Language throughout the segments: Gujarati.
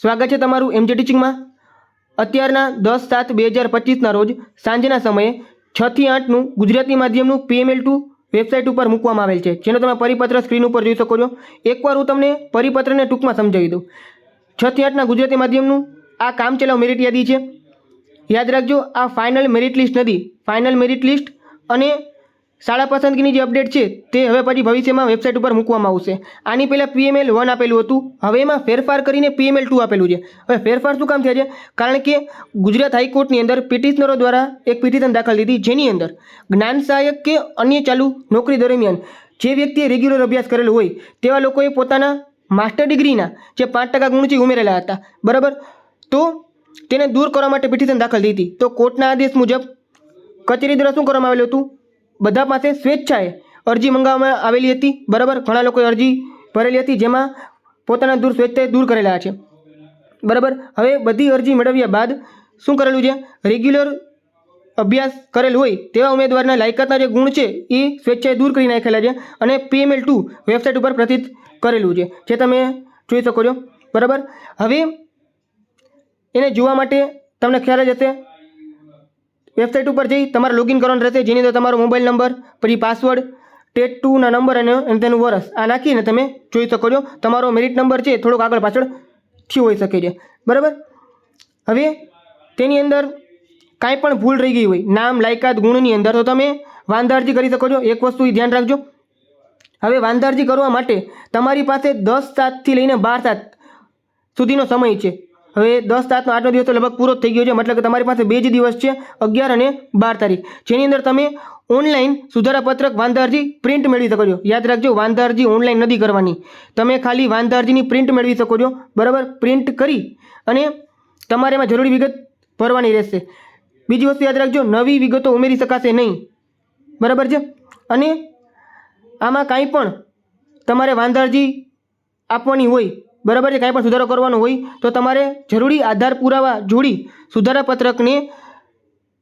સ્વાગત છે તમારું એમજે ટીચિંગમાં અત્યારના દસ સાત બે હજાર પચીસના રોજ સાંજના સમયે છથી આઠનું ગુજરાતી માધ્યમનું પીએમએલ ટુ વેબસાઇટ ઉપર મૂકવામાં આવેલ છે. જેનો તમે પરિપત્ર સ્ક્રીન ઉપર જોઈ શકો છો. એકવાર હું તમને પરિપત્રને ટૂંકમાં સમજાવી દઉં. છથી આઠના ગુજરાતી માધ્યમનું આ કામચલાઉ મેરિટ યાદી છે. યાદ રાખજો, આ ફાઇનલ મેરિટ લિસ્ટ નથી. ફાઇનલ મેરિટ લિસ્ટ અને શાળા પસંદગીની જે અપડેટ છે તે હવે પછી ભવિષ્યમાં વેબસાઇટ ઉપર મૂકવામાં આવશે. આની પહેલાં પીએમએલ વન આપેલું હતું. હવે એમાં ફેરફાર કરીને પીએમએલ ટુ આપેલું છે. હવે ફેરફાર શું કામ થયા છે? કારણ કે ગુજરાત હાઈકોર્ટની અંદર પિટિશનરો દ્વારા એક પિટિશન દાખલ લીધી જેની અંદર જ્ઞાન સહાયક કે અન્ય ચાલુ નોકરી દરમિયાન જે વ્યક્તિએ રેગ્યુલર અભ્યાસ કરેલો હોય તેવા લોકોએ પોતાના માસ્ટર ડિગ્રીના જે પાંચ ટકા ગુણ છે ઉમેરેલા હતા. બરાબર? તો તેને દૂર કરવા માટે પિટિશન દાખલ હતી તો કોર્ટના આદેશ મુજબ કચેરી દ્વારા શું કરવામાં આવેલું હતું? બધા પાસે સ્વેચ્છાએ અરજી મંગાવવામાં આવેલી હતી. બરાબર? ઘણા લોકોએ અરજી ભરેલી હતી જેમાં પોતાના દૂર સ્વેચ્છાએ દૂર કરેલા છે. બરાબર? હવે બધી અરજી મેળવ્યા બાદ શું કરેલું છે? રેગ્યુલર અભ્યાસ કરેલ હોય તેવા ઉમેદવારના લાયકાતના જે ગુણ છે એ સ્વેચ્છાએ દૂર કરી નાખેલા છે અને પીએમએલ ટુ વેબસાઇટ ઉપર પ્રતિત કરેલું છે. જે તમે જોઈ શકો છો. બરાબર? હવે એને જોવા માટે તમને ખ્યાલ જ હશે વેબસાઇટ ઉપર જઈ, તમારે લોગિન કરવાનું રહેશે, જેની અંદર તમારો મોબાઈલ નંબર પછી પાસવર્ડ ટેટ ટુના નંબર અને તેનું વરસ આ નાખીને તમે જોઈ શકો છો, તમારો મેરિટ નંબર છે થોડોક આગળ પાછળ થયો હોઈ શકે છે. બરાબર? હવે તેની અંદર કાંઈ પણ ભૂલ રહી ગઈ હોય, નામ, લાયકાત, ગુણની અંદર, તો તમે વાંધા અરજી કરી શકો છો. એક વસ્તુ ધ્યાન રાખજો. હવે વાંધા અરજી કરવા માટે તમારી પાસે દસ સાતથી લઈને બાર સાત સુધીનો સમય છે. હવે દસ સાતનો આઠનો દિવસ તો લગભગ પૂરો થઈ ગયો છે. મતલબ કે તમારી પાસે બે જ દિવસ છે, અગિયાર અને બાર તારીખ. જેની અંદર તમે ઓનલાઈન સુધારા પત્રક વાંધા અરજી પ્રિન્ટ મેળવી શકો છો. યાદ રાખજો વાંધા અરજી ઓનલાઈન નથી કરવાની. તમે ખાલી વાંધા અરજીની પ્રિન્ટ મેળવી શકો છો. બરાબર? પ્રિન્ટ કરી અને તમારે એમાં જરૂરી વિગત ભરવાની રહેશે. બીજી વસ્તુ યાદ રાખજો, નવી વિગતો ઉમેરી શકાશે નહીં. બરાબર છે? અને આમાં કાંઈ પણ તમારે વાંધા અરજી આપવાની હોય બરાબર છે? કાંઈ પણ સુધારો કરવાનો હોય તો તમારે જરૂરી આધાર પુરાવા જોડી સુધારા પત્રકને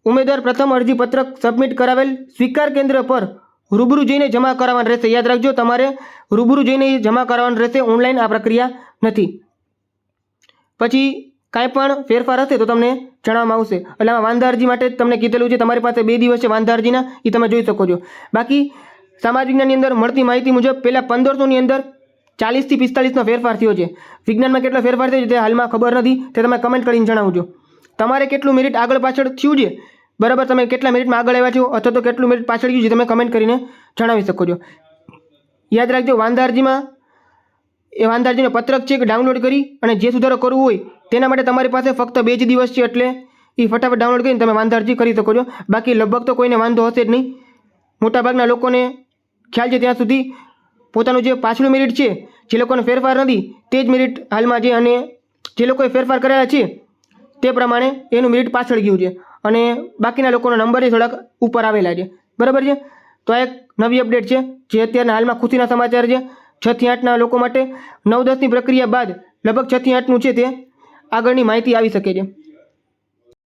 ઉમેદવાર પ્રથમ અરજી પત્રક સબમિટ કરાવેલ સ્વીકાર કેન્દ્ર પર રૂબરૂ જઈને જમા કરાવવાનું રહેશે. યાદ રાખજો, તમારે રૂબરૂ જઈને જમા કરાવવાનું રહેશે. ઓનલાઈન આ પ્રક્રિયા નથી. પછી કાંઈ પણ ફેરફાર હશે તો તમને જણાવવામાં આવશે. એટલે આમાં વાંધા અરજી માટે તમને કીધેલું છે, તમારી પાસે બે દિવસ છે વાંધા અરજીના એ તમે જોઈ શકો છો. બાકી સમાજ વિજ્ઞાનની અંદર મળતી માહિતી મુજબ, પહેલાં પંદરસોની અંદર ચાલીસથી પિસ્તાલીસનો ફેરફાર થયો છે. વિજ્ઞાનમાં કેટલો ફેરફાર થયો છે તે હાલમાં ખબર નથી. તે તમે કમેન્ટ કરીને જણાવજો. તમારે કેટલું મેરિટ આગળ પાછળ થયું છે? બરાબર, તમે કેટલા મિનિટમાં આગળ આવ્યા છો? અથવા તો કેટલું મિનિટ પાછળ ગયું છે? તમે કમેન્ટ કરીને જણાવી શકો છો. યાદ રાખજો, વાંધારજીમાં, એ વાંધારજીનો પત્રક છે કે ડાઉનલોડ કરી અને જે સુધારો કરવો હોય તેના માટે તમારી પાસે ફક્ત બે જ દિવસ છે એટલે એ ફટાફટ ડાઉનલોડ કરીને તમે વાંધારજી કરી શકો છો. બાકી લગભગ તો કોઈને વાંધો હશે જ નહીં. મોટાભાગના લોકોને ખ્યાલ છે ત્યાં સુધી પોતાનું જે પાછલું મેરિટ છે, જે લોકોને ફેરફાર નથી, તે જ મેરિટ હાલમાં છે અને જે લોકોએ ફેરફાર કરેલા છે, તે પ્રમાણે એનું મેરિટ પાછળ ગયું છે. અને બાકીના લોકોનો નંબર એ થોડાક ઉપર આવેલા છે. બરાબર છે? તો આ એક નવી અપડેટ છે, જે અત્યારના હાલમાં ખુશીના સમાચાર છે. છથી આઠના લોકો માટે નવ દસની પ્રક્રિયા બાદ લગભગ છથી આઠનું છે તે. આગળની માહિતી આવી શકે છે.